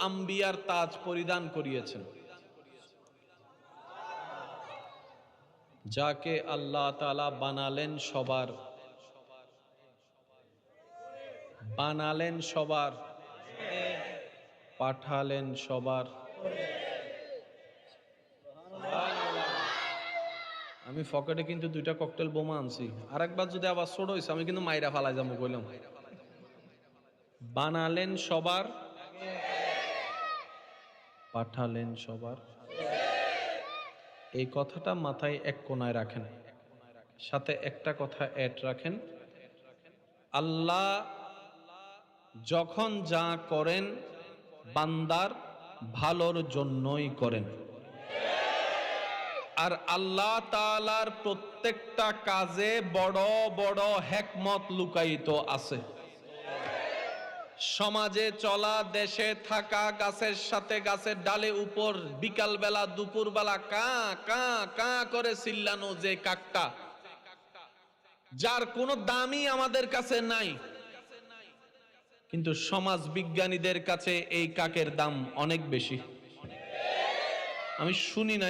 আম্বিয়ার তাজ পরিধান করিয়েছেন। যাকে আল্লাহ তালা বানালেন সবার। বানালেন সবার। পাঠালেন সবার। আমি ফকেটে কিন্তু দুইটা ককটেল বোমা আনছি। আরেকবার যদি আবার ছোট হয়েছে আমি কিন্তু মাইরা ফালাই যাব কইলাম। বানালেন সবার। পাঠালেন সবার। এই কথাটা মাথায় এক কোনায় রাখেন। সাথে একটা কথা অ্যাড রাখেন। আল্লাহ যখন যা করেন, বান্দার ভালোর জন্যই করেন। আর আল্লাহ তাআলার প্রত্যেকটা কাজে বড় বড় হেকমত লুকায়িত আছে। সমাজে চলা, দেশে থাকা, গাছের সাথে গাছের ডালে উপর বিকাল বেলা দুপুর বেলা কা কা কা করে চিল্লানো যে কাকটা, যার কোনো দামই আমাদের কাছে নাই। কিন্তু সমাজ বিজ্ঞানীদের কাছে এই কাকের দাম অনেক বেশি। আমি শুনি না